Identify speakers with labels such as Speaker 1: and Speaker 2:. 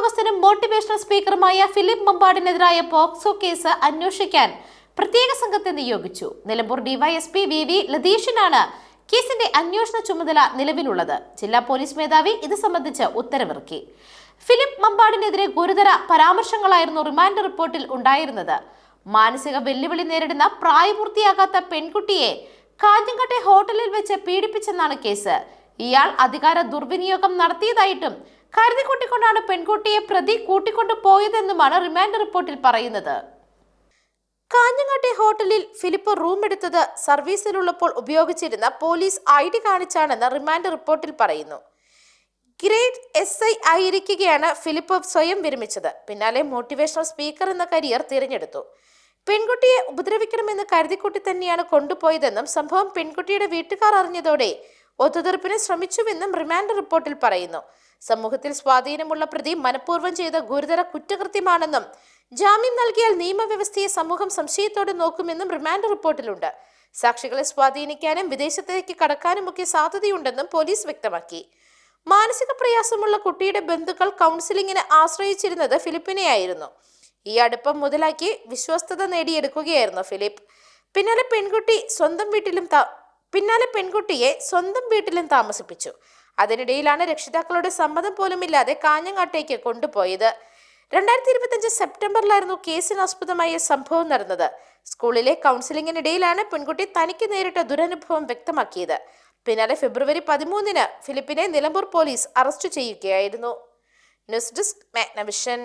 Speaker 1: ഉദ്യോഗസ്ഥനും motivational സ്പീക്കറുമായ ഫിലിപ്പ് മമ്പാടിനെതിരായ POCSO case അന്വേഷിക്കാൻ പ്രത്യേക സംഘത്തെ നിയോഗിച്ചു. നിലമ്പൂർ ഡിവൈഎസ്പി വി വി ലതീഷിനാണ് കേസിന്റെ അന്വേഷണ ചുമതല നിലവിലുള്ളത്. ജില്ലാ പോലീസ് മേധാവി ഇത് സംബന്ധിച്ച് ഉത്തരവിറക്കി. ഫിലിപ്പ് മമ്പാടിനെതിരെ ഗുരുതര പരാമർശങ്ങളായിരുന്നു റിമാൻഡ് റിപ്പോർട്ടിൽ ഉണ്ടായിരുന്നത്. മാനസിക വെല്ലുവിളി നേരിടുന്ന പ്രായപൂർത്തിയാകാത്ത പെൺകുട്ടിയെ കാഞ്ഞങ്കട്ടെ ഹോട്ടലിൽ വെച്ച് പീഡിപ്പിച്ചെന്നാണ് കേസ്. ഇയാൾ അധികാര ദുർവിനിയോഗം നടത്തിയതായിട്ടും കരുതി കൂട്ടിക്കൊണ്ടാണ് പെൺകുട്ടിയെ പ്രതി കൂട്ടിക്കൊണ്ടു പോയതെന്നുമാണ് റിമാൻഡ് റിപ്പോർട്ടിൽ പറയുന്നത്. കാഞ്ഞങ്ങാട്ടെ ഹോട്ടലിൽ ഫിലിപ്പ് റൂം എടുത്തത് സർവീസിലുള്ളപ്പോൾ ഉപയോഗിച്ചിരുന്ന പോലീസ് ഐ ഡി കാണിച്ചാണെന്ന് റിമാൻഡ് റിപ്പോർട്ടിൽ പറയുന്നു. ഗ്രേറ്റ് എസ് ഐ ആയിരിക്കുകയാണ് ഫിലിപ്പ് സ്വയം വിരമിച്ചത്. പിന്നാലെ മോട്ടിവേഷണൽ സ്പീക്കർ എന്ന കരിയർ തിരഞ്ഞെടുത്തു. പെൺകുട്ടിയെ ഉപദ്രവിക്കണമെന്ന് കരുതിക്കുട്ടി തന്നെയാണ് കൊണ്ടുപോയതെന്നും സംഭവം പെൺകുട്ടിയുടെ വീട്ടുകാർ അറിഞ്ഞതോടെ ഒത്തുതീർപ്പിന് ശ്രമിച്ചുവെന്നും റിമാൻഡ് റിപ്പോർട്ടിൽ പറയുന്നു. സമൂഹത്തിൽ സ്വാധീനമുള്ള പ്രതി മനഃപൂർവം ചെയ്ത ഗുരുതര കുറ്റകൃത്യമാണെന്നും ജാമ്യം നൽകിയാൽ നിയമവ്യവസ്ഥയെ സമൂഹം സംശയത്തോടെ നോക്കുമെന്നും റിമാൻഡ് റിപ്പോർട്ടിലുണ്ട്. സാക്ഷികളെ സ്വാധീനിക്കാനും വിദേശത്തേക്ക് കടക്കാനും ഒക്കെ സാധ്യതയുണ്ടെന്നും പോലീസ് വ്യക്തമാക്കി. മാനസിക പ്രയാസമുള്ള കുട്ടിയുടെ ബന്ധുക്കൾ കൗൺസിലിങ്ങിന് ആശ്രയിച്ചിരുന്നത് ഫിലിപ്പിനെയായിരുന്നു. ഈ അടുപ്പം മുതലാക്കി വിശ്വസ്തത നേടിയെടുക്കുകയായിരുന്നു ഫിലിപ്പ്. പിന്നാലെ പെൺകുട്ടി സ്വന്തം വീട്ടിലും പിന്നാലെ പെൺകുട്ടിയെ സ്വന്തം വീട്ടിലും താമസിപ്പിച്ചു. അതിനിടയിലാണ് രക്ഷിതാക്കളുടെ സമ്മതം പോലുമില്ലാതെ കാഞ്ഞങ്ങാട്ടേക്ക് കൊണ്ടുപോയത്. രണ്ടായിരത്തി ഇരുപത്തിയഞ്ച് സെപ്റ്റംബറിലായിരുന്നു കേസിനാസ്പദമായ സംഭവം നടന്നത്. സ്കൂളിലെ കൗൺസിലിംഗിനിടയിലാണ് പെൺകുട്ടി തനിക്ക് നേരിട്ട ദുരനുഭവം വ്യക്തമാക്കിയത്. പിന്നാലെ ഫെബ്രുവരി പതിമൂന്നിന് ഫിലിപ്പിനെ നിലമ്പൂർ പോലീസ് അറസ്റ്റ് ചെയ്യുകയായിരുന്നു. News desk Magnavision.